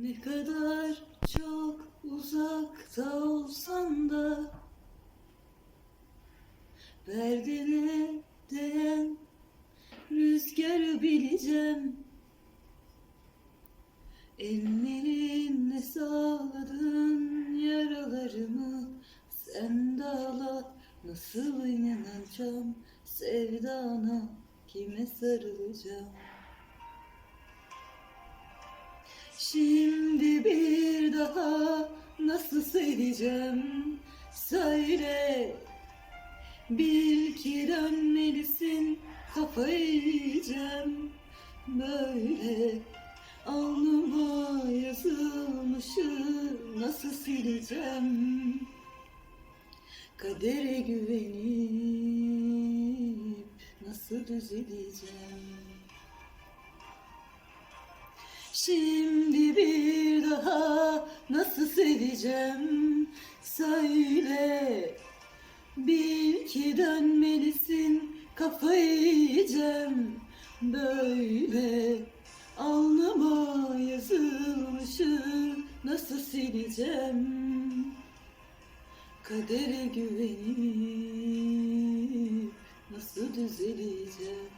Ne kadar çok uzakta olsan da Derdine değen rüzgarı bileceğim. Ellerinle sağladın yaralarımı? Sen dağla nasıl inanacağım? Sevdana kime sarılacağım nasıl seveceğim. Söyle Bil ki dönmelisin kafayı yiyeceğim Böyle alnıma yazılmışı nasıl sileceğim? Kadere güvenip nasıl düzeleceğim? Şimdi bir nasıl seveceğim? Söyle. Bil ki dönmelisin kafayı yiyeceğim. Böyle alnıma yazılmışı nasıl sileceğim? Kadere güvenip nasıl düzeleceğim